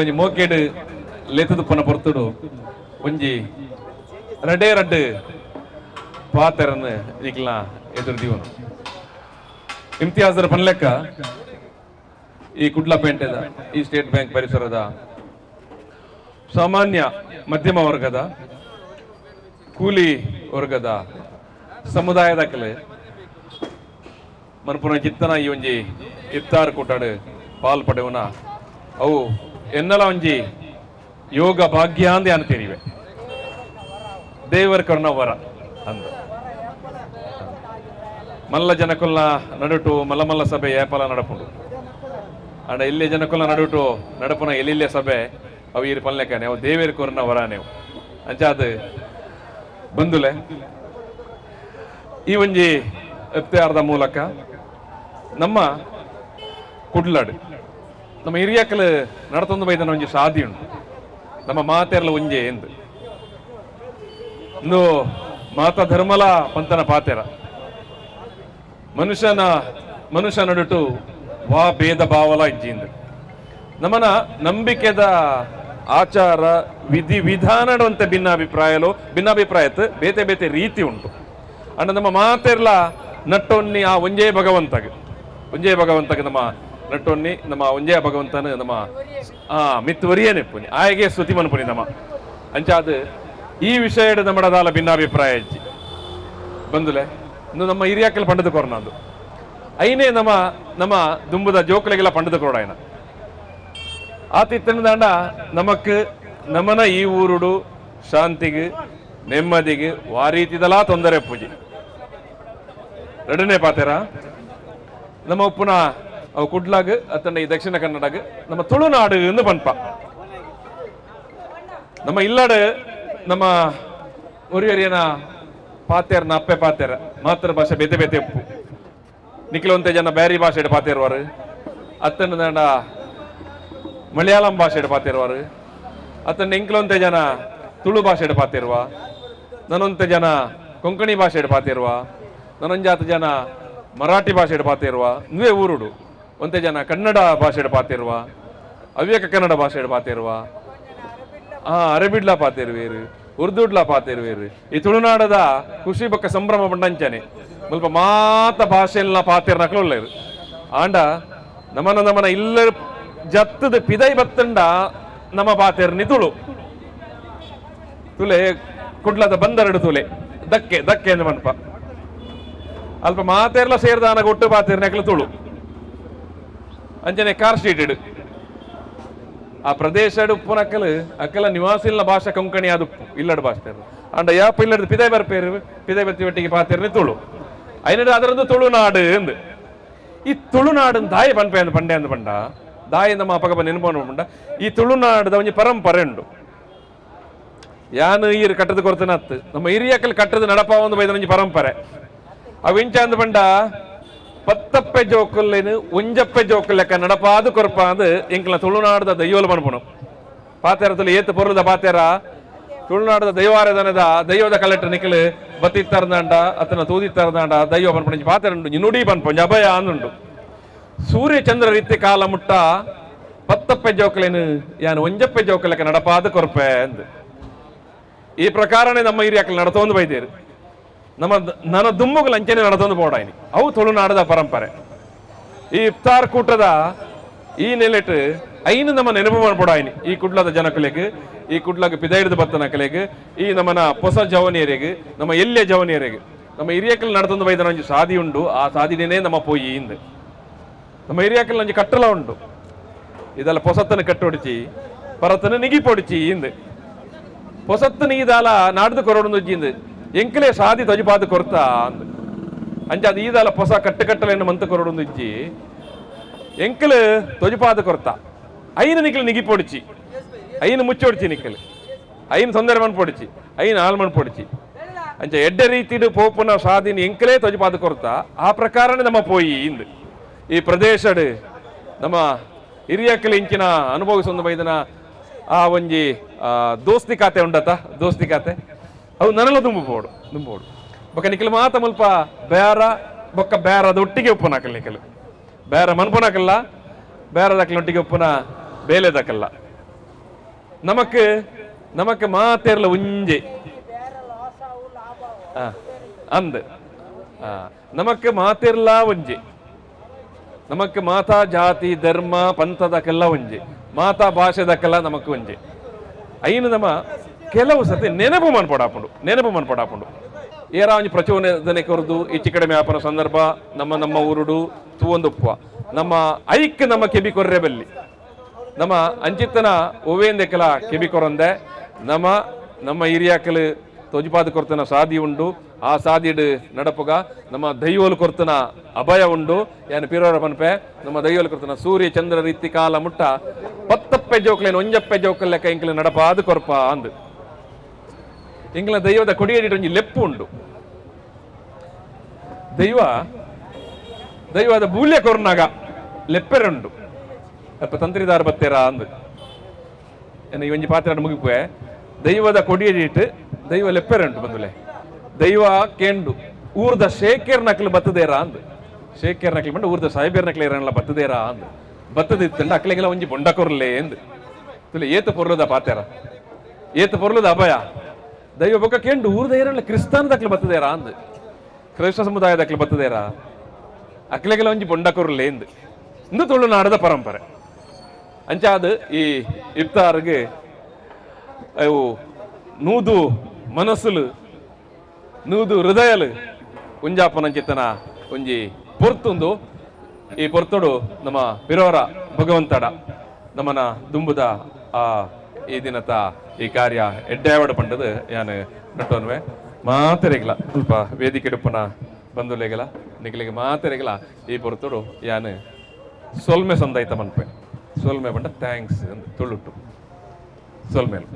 ಒಂಜಿ ಮೋಕೆಡ್ ಲೆತದು ಪನ ಪೊರ್ತುಡು ಒಂಜಿ ರಡ್ಡೆ ರಡ್ಡು ಪಾತೆರನ್ನು ನಿಕ್ಲ ಎದುರು ದಿವನು ಇಮ್ತಿಯಾಜರ ಪನ್ಲೆಕ್ಕ ಈ ಕುಡ್ಲ ಪೇಂಟೆದ ಈ ಸ್ಟೇಟ್ ಬ್ಯಾಂಕ್ ಪರಿಸರದ ಸಾಮಾನ್ಯ ಮಧ್ಯಮ ವರ್ಗದ, ಕೂಲಿ ವರ್ಗದ ಸಮುದಾಯದ ಕಲೆ. ಮನ್ಪುನ ಚಿತ್ತನ ಈ ಒಂಜಿ ಇಫ್ತಾರ್ ಕೂಟಾಡು ಪಾಲ್ಪಡೆವನ ಅವು ಎನ್ನಲ ಒಂಜಿ ಯೋಗ ಭಾಗ್ಯ ಅಂದೆ ಅನ್ತೀರಿವೆ ದೇವರ ಕರ್ಣ ವರ ಅಂದ. ಮಲ್ಲ ಜನಕುಲ್ನ ನಡುಟು ಮಲ್ಲ ಮಲ್ಲ ಸಭೆ ಏಪಲ ನಡಪುಂಡು. ಅಂಡ ಇಲ್ಲಿ ಜನಕುಲ್ನ ನಡುಟು ನಡಪುನ ಎಲ್ಲಿಲ್ಲೇ ಸಭೆ, ಅವು ಇರು ಪಲ್ಲೆಕ್ಕನೆ ಅವು ದೇವೇರ್ ಕೊರ್ನ ವರ ನೀವು ಅಂಚಾದ ಬಂದುಲೆ, ಈ ಒಂಜಿ ಅರ್ಧ ಮೂಲಕ ನಮ್ಮ ಕುಡ್ಲಾಡು ನಮ್ಮ ಹಿರಿಯಕಲ್ ನಡತೊಂದು ಬೈದನ ಒಂಜಿ ಉಂಟು. ನಮ್ಮ ಮಾತೆರ್ಲ ಒಂಜೆ ಎಂದು. ಇಂದು ಮಾತ ಧರ್ಮಲ ಪಂತನ ಪಾತೆರ. ಮನುಷ್ಯನ ಮನುಷ್ಯ ನಡುಟು ವಾ ಭೇದ ಭಾವಲ ಇಜ್ಜಿಂದು ನಮ್ಮನ ನಂಬಿಕೆದ ಆಚಾರ, ವಿಧಿ, ವಿಧಾನ ಅಂತ ಭಿನ್ನಾಭಿಪ್ರಾಯಲು, ಭಿನ್ನಾಭಿಪ್ರಾಯತ್ ಬೇತೆ ಬೇತೆ ರೀತಿ ಉಂಟು. ಅಂಡ ನಮ್ಮ ಮಾತೆರ್ಲ ನಟ್ಟೊನ್ನಿ ಆ ಒಂಜೇ ಭಗವಂತಗೆ. ಒಂಜೇ ಭಗವಂತಗೆ ನಮ್ಮ ನಟ್ಟೊನ್ನಿ ನಮ್ಮ ಒಂಜೇ ಭಗವಂತನ ನಮ್ಮ, ಆ ಮಿತ್ತುವರಿಯೇ ನೆಪ್ಪುನಿ ಆಯಗೆ ಸ್ತುತಿ ಮನ್ಪುನಿ ನಮ್ಮ. ಅಂಚಾದ ಈ ವಿಷಯಡ್ ನಮ್ಮಡದಾಲ ಭಿನ್ನಾಭಿಪ್ರಾಯ ಹೆಚ್ಚಿ. ಬಂದುಲೆ, ಇನ್ನು ನಮ್ಮ ಹಿರಿಯಾಕಲ್ ಪಂಡದ ಕೊರನಂದು ಐನೇ ನಮ್ಮ ನಮ್ಮ ದುಂಬುದ ಜೋಕುಲೆಗೆಲ್ಲ ಪಂಡದ ಕೊರಡಾಯನ ಆಯ್ನ. ದಾಂಡ ನಮಕ್, ನಮನ ಈ ಊರುಡು, ಶಾಂತಿಗೆ, ನೆಮ್ಮದಿಗೆ ವಾರೀತಿದಲಾ ತೊಂದರೆ ಪೂಜೆ. ಎರಡನೇ ಪಾತೆರ ನಮ್ಮ ಉಪ್ಪುನ ಅವು ಕುಡ್ಲಾಗ್ ಅತ್ತಂಡ ಈ ದಕ್ಷಿಣ ಕನ್ನಡಗ್, ನಮ್ಮ ತುಳುನಾಡು ಎಂದು ಪನ್ಪ ನಮ್ಮ ಇಲ್ಲಾಡು, ನಮ್ಮ ಒರಿಯರಿಯನ ಪಾತೆರ್ನ ಅಪ್ಪೆ ಪಾತೆರ ಮಾತೃ ಭಾಷೆ ಬೇತೆ ಬೇತೆ ಉಪ್ಪು. ನಿಖಿಲೊಂತೆ ಜನ ಬ್ಯಾರಿ ಭಾಷೆ ಪಾತೇರ್ವಾರು ಅತ್ತಂಡ ಮಲಯಾಳಂ ಭಾಷೆ ಪಾತಿರುವಾರು ಅತ್ತಂಡ ಇಂಕ್ಲೊಂತೆ ಜನ ತುಳು ಭಾಷೆ ಪಾತಿರುವ ನನೊಂತೆ ಜನ ಕೊಂಕಣಿ ಭಾಷೆ ಪಾತಿರುವ ನನೊಂಜಾತ ಜನ ಮರಾಠಿ ಭಾಷೆ ಪಾತಿರುವ ನೀವೇ ಊರುಡು. ಒಂತೆ ಜನ ಕನ್ನಡ ಭಾಷೆಡ್ ಪಾತಿರುವ ಅವ್ಯಕ ಕನ್ನಡ ಭಾಷೆ ಪಾತಿರುವ ಹಾ ಅರೆಬಿಡ್ಲ ಪಾತಿರುವೇರು, ಉರ್ದುಡ್ಲ ಪಾತಿರುವೇರು. ಈ ತುಳುನಾಡದ ಖುಷಿ ಬಕ್ಕ ಸಂಭ್ರಮ ಬಂಡಂಚನೆ ಸ್ವಲ್ಪ ಮಾತ ಭಾಷೆಲ್ಲ ಪಾತಿರ್ ಉಳ್ಳೇರು ಆಂಡ, ನಮನ ನಮನ ಇಲ್ಲ ಜತ್ತದ ಪಿದೈ ಬತ್ತಂಡ ನಮ್ಮ ಪಾತಿರ್ನಿ ತುಳು. ತುಲೆ, ಕುಡ್ಲದ ಬಂದರಡು ತುಲೆ. ದಕ್ಕೆ ದಕ್ಕೆ ಮನ್ಪ. ಅಲ್ಪ ಮಾತೆರ್ಲ ಸೇರ್ದಾನ ಒಟ್ಟು ಪಾತಿರ್ನಕ್ಲು ತುಳು. ಅಂಚನೆ ಕಾರ್ ಸ್ಟ್ರೀಟ್ ಆ ಪ್ರದೇಶ ಉಪ್ಪುನ ಅಕ್ಕಲು ಅಕ್ಕಲ ನಿವಾಸಿಲ್ಲ ಭಾಷೆ ಕೊಂಕಣಿ ಅದು ಇಲ್ಲಡ ಭಾಷೆ ಅಂಡ ಯಾಪ ಇಲ್ಲದ ಪಿದೈ ಬರ್ಪೇರು ಪಿದೈ ಬರ್ತಿ ಒಟ್ಟಿಗೆ ಪಾತಿರ್ನಿ ತುಳು. ಐನಡು ಅದರದ್ದು ತುಳುನಾಡು ಎಂದು ಈ ತುಳುನಾಡು ದಾಯಿ ಪನ್ಪೆ ಅಂದ್ ಪಂಡೆ ಅಂದ್ ಪಂಡ. ದಾಯಿ ನಮ್ಮ ಅಪಗಪ ನೆನಪು ಪಂಡ. ಈ ತುಳುನಾಡದ ಒಂಜಿ ಪರಂಪರೆ ಉಂಡು. ಯಾನು ಈರು ಕಟ್ಟದ ಕೊರತನ ಅತ್ತು ನಮ್ಮ ಹಿರಿಯಕ್ಕಲ್ ಕಟ್ಟದ ನಡಪ ಒಂದು ಬೈದ ಪತ್ತಪ್ಪೆ ಜೋಕಲ್ಲೇನು ಒಂಜಪ್ಪೆ ಜೋಕಲ್ ಲೆಕ್ಕ ನಡಪಾದು ಕೊರಪಾದು ಎಂಕ್ಲ ತುಳುನಾಡದ ದೈವಲು ಪನ್ಪುಣು ಪಾತೆರ ಏತು ಪೊರ್ಲದ ಪಾತೆರ ತುಳುನಾಡದ ದೈವಾರಾಧನದ ದೈವದ ಕಲೆಕ್ಟರ್ ನಿಖಲ್ ಬತ್ತಿತ್ತರ್ದಾಂಡ ಅತನ ತೂದಿತ್ತರ್ದಾಂಡ ದೈವ ಪನ್ಪುಣ ಪಾತೆರ ಉಂಡು ನುಡಿ ಪನ್ಪುಂಜ ಅಭಯ ಅಂದುಂಡು ಸೂರ್ಯ ಚಂದ್ರ ರೀತಿ ಕಾಲ ಮುಟ್ಟ ಪತ್ತಪ್ಪೆ ಜೋಕಲೇನು ಯಾನು ಒಂಜಪ್ಪೆ ಜೋಕಲೆಕ್ಕ ನಡಪಾದ ಕೊರಪೆ ಅಂದ್ ಈ ಪ್ರಕಾರನೇ ನಮ್ಮ ಹಿರಿಯಕ್ಕಲ್ ನಡತೊಂದು ಬೈದೇರು ನಮ್ಮ ನನ ನನ್ನ ದುಮ್ಮುಗ ಅಂಚನೆ ನಡೆದೊಂದು ಬೋಡಾಯ್ನಿ ಅವು ತುಳುನಾಡದ ಪರಂಪರೆ. ಈ ಇಫ್ತಾರ್ ಕೂಟದ ಈ ನೆಲೆಟ್ ಐನು ನಮ್ಮ ನೆನಪು ಮಾಡ್ಬೋಡಾಯ್ನಿ ಈ ಕುಡ್ಲದ ಜನಕಲೆಗೆ, ಈ ಕುಡ್ಲಗ ಹಿಡಿದು ಬತ್ತನ ಕಲೆಗೆ, ಈ ನಮ್ಮನ ಹೊಸ ಜವನಿಯರಿಗೆ, ನಮ್ಮ ಎಲ್ಲೆ ಜವನಿಯರಿಗೆ. ನಮ್ಮ ಹಿರಿಯಕಲ್ ನಡೆದೊಂದು ಬೈದ ನಂಜು ಸಾದಿ ಉಂಡು. ಆ ಸಾದಿನೇ ನಮ್ಮ ಪೋಯಿ ಹಿಂದೆ ನಮ್ಮ ಹಿರಿಯಕಲ್ ನಂಜು ಕಟ್ಟಲ ಉಂಡು. ಇದೆಲ್ಲ ಪೊಸತ್ತನ ಕಟ್ಟೊಡಿಚಿ ಪರತನ ನಿಗಿ ಪೊಡಿಚಿ ಹಿಂದೆ ಪೊಸತ್ತು ನೀದಾಲ ನಾಡ್ದು ಕೊರೋಡು ಉಜ್ಜಿಂದು ಎಂಕಲೇ ಸಾದಿ ತೊಜಿಪಾದ కొరత ಪೊಸ ಕಟ್ಟು ಕಟ್ಟಲೆನ್ನು ಮಂತ ಕೊರೋಡು ಇಜ್ಜಿ. ಎಂಕಲು ತೊಜಿಪಾದ ಕೊರ್ತ. ಐನು ನಿಖಲ್ ನಿಗಿ ಪೊಡಿಚಿ. ಐನು ಮುಚ್ಚೊಡಿಚಿ ನಿಖಲ್ ಐನು ತೊಂದರೆ ಮನ್ ಪೊಡಿಚಿ. ಐನು ಹಾಲ್ ಮನ್ ಪೊಡಿಚಿ. ಅಂಚ ಎಡ್ಡ ರೀತಿಡು ಪೋಪುನ ಸಾದಿನಿ ಎಂಕಲೇ ತೊಜಿಪಾದ ಕೊರ್ತ. ಆ ಪ್ರಕಾರನೇ ನಮ್ಮ ಪೋಯಿ ಇಂದು. ಈ ಪ್ರದೇಶಡ್ ನಮ್ಮ ಹಿರಿಯಕ್ಕಲು ಇಂಚಿನ ಅನುಭವಿಸೊಂದು ಬೈದನ ಆ ಒಂಜಿ ದೋಸ್ತಿ ಖಾತೆ ಉಂಡತ? ದೋಸ್ತಿ ಖಾತೆ? ಅವು ನನಲ ತುಂಬಬೋಡು ತುಂಬಬೋಡು ಬೊಕ್ಕ ನಿಖಲ್ ಮಾತ ಮುಲ್ಪ ಬೇರ ಬೊಕ್ಕ ಬೇರದ ಒಟ್ಟಿಗೆ ಉಪ್ಪು ನಾಕಲ್ ನಿಖಲ್ ಬೇರ ಮನ್ಪುನಕಲ್ಲ ಬೇರದಕ್ಲ ಒಟ್ಟಿಗೆ ಉಪ್ಪುನ ಬೇಲೆದಕ್ಕಲ್ಲ ನಮಕ್ ನಮಕ್ ಮಾತೆರ್ಲ ಉಂಜೆ ಆ, ಅಂದ್ ಆ, ನಮಕ್ ಮಾತೆರ್ಲ ಒಂಜೆ ನಮಕ್ ಮಾತಾ ಜಾತಿ ಧರ್ಮ ಪಂಥದಕ್ಕೆಲ್ಲ ಒಂಜೆ ಮಾತಾ ಭಾಷೆದಕ್ಕೆಲ್ಲ ನಮಕ್ ಒಂಜೆ ಐನು ನಮ್ಮ ಕೆಲವು ಸತಿ ನೆನಪು ಮನ್ಪಡಾಪುಂಡು ನೆನಪು ಮನ್ಪಡಾಪುಂಡು. ಏರಾ ಒಂಜಿ ಪ್ರಚೋದನೆ ಕೊರದು ಹೆಚ್ಚು ಕಡಿಮೆ ಆಪನ ಸಂದರ್ಭ, ನಮ್ಮ ನಮ್ಮ ಊರುಡು ತೂವೊಂದುಪ್ಪ ನಮ್ಮ ಐಕ್ ನಮ್ಮ ಕೆಬಿ ಕೊರ್ರೆ ಬಲ್ಲಿ. ನಮ್ಮ ಅಂಚಿತ್ತನ ಒವೇಂದೆಕಲ ಕೆಬಿ ಕೊರಂದೆ ನಮ್ಮ ನಮ್ಮ ಹಿರಿಯಾಕಲು ತೊಜಿಪಾದ ಕೊರ್ತನ ಸಾದಿ ಉಂಡು, ಆ ಸಾದಿಡ್ ನಡಪುಗ ನಮ್ಮ ದೈವೋಲು ಕೊರ್ತನ ಅಭಯ ಉಂಡು. ಯಾನು ಪಿರೋರ ಪನ್ಪೆ ನಮ್ಮ ದೈವೋಲು ಕೊರ್ತನ ಸೂರ್ಯ ಚಂದ್ರ ರೀತಿ ಕಾಲ ಮುಟ್ಟ, ಪತ್ತಪ್ಪೆ ಜೋಕ್ಲೇನು ಒಂಜಪ್ಪೆ ಜೋಕಲ್ ಲೆಕ್ಕ ನಡಪ ಅದು ಕೊರ್ಪ ಅಂದು. ಇಂಗ್ಲ ದೈವದ ಕೊಡಿಯಡಿ ಒಂಜಿ ಲೆಪ್ಪು ಉಂಡು ದೈವ, ದೈವದ ಬೂಲ್ಯ ಕೊರ್ನಾಗ ಲೆಪ್ಪೆರುಂಡು ಅಪ್ಪ ತಂತ್ರಿದಾರ ಬತ್ತೇರ ಅಂದು. ಈ ಒಂಜಿ ಪಾತ್ರ ಮುಗಿಪುವೆ. ದೈವದ ಕೊಡಿಯಡಿಟ್ಟು ದೈವ ಲೆಪ್ಪೆರುಂಡು ಬಂದುಲೆ. ದೈವ ಕೇಂಡು, ಊರ್ದ ಶೇಖರ್ ನಕಲು ಬತ್ತದೇರ ಅಂದು. ಶೇಖರ್ ನಕಲು ಬಂದು ಊರ್ದ ಸಾಹೇಬೇರ್ ನಕಲು ಇರಲ್ಲ ಬತ್ತದೇರ ಅಂದು. ಬತ್ತದಿತ್ತಂಡ ಅಕ್ಲೆಗೆಲ್ಲ ಒಂಜಿ ಬೊಂಡ ಕೊರ್ಲೆ ಎಂದು ಏತು ಪೊರ್ಲದ ಪಾತ್ಯಾರ? ಏತು ಪೊರ್ಲದ ಅಭಯ? ದೈವ ಬೊಕ್ಕ ಕೆಂಡು ಊರ್ದ ಇರಲ್ಲ ಕ್ರಿಸ್ತಾನದಕ್ಲು ಬತ್ತದೇರ ಅಂದ್. ಕ್ರೈಸ್ತ ಸಮುದಾಯದಕ್ಲು ಬತ್ತದೇರ? ಅಕ್ಲೆಗೆಲ್ಲ ಒಂಜಿ ಬೊಂಡ ಕೊರ್ಲೆ ಎಂದು ಇಂದು ತುಳುನಾಡದ ಪರಂಪರೆ. ಅಂಚಾದ ಈ ಇಫ್ತಾರ್ಗೆ ಅವು ನೂದು ಮನಸ್ಸುಲು, ನೂದು ಹೃದಯಲು ಕುಂಜಾಪನಂಚಿತ್ತನ ಒಂಜಿ ಪೊರ್ತುಂದು. ಈ ಪೊರ್ತುಡು ನಮ್ಮ ಬಿರೋರ ಭಗವಂತಡ, ನಮ್ಮನ ದುಂಬುದ ಆ ಈ ದಿನದ ಈ ಕಾರ್ಯ ಎಡ್ಡಾವಡ ಪಂಡದು ಯಾನ್ ನಟೋನ್ವೆ ಮಾತೆರೆಗಲ ಸ್ವಲ್ಪ ವೇದಿಕೆ ಡುಪ್ಪನ ಬಂಧುಲೆಗಲ ನಿಖಲಿಗೆ ಮಾತೆರೆಗಲ ಈ ಪೊರ್ತುಡು ಯಾನ್ ಸೊಲ್ಮೆ ಸಂದಾಯ್ತ ಮನ್ಪೆ. ಸೊಲ್ಮೆ ಪಂಡ ಥ್ಯಾಂಕ್ಸ್ ಅಂತ ತುಳುಟ್ಟು ಸೊಲ್ಮೇಲೆ.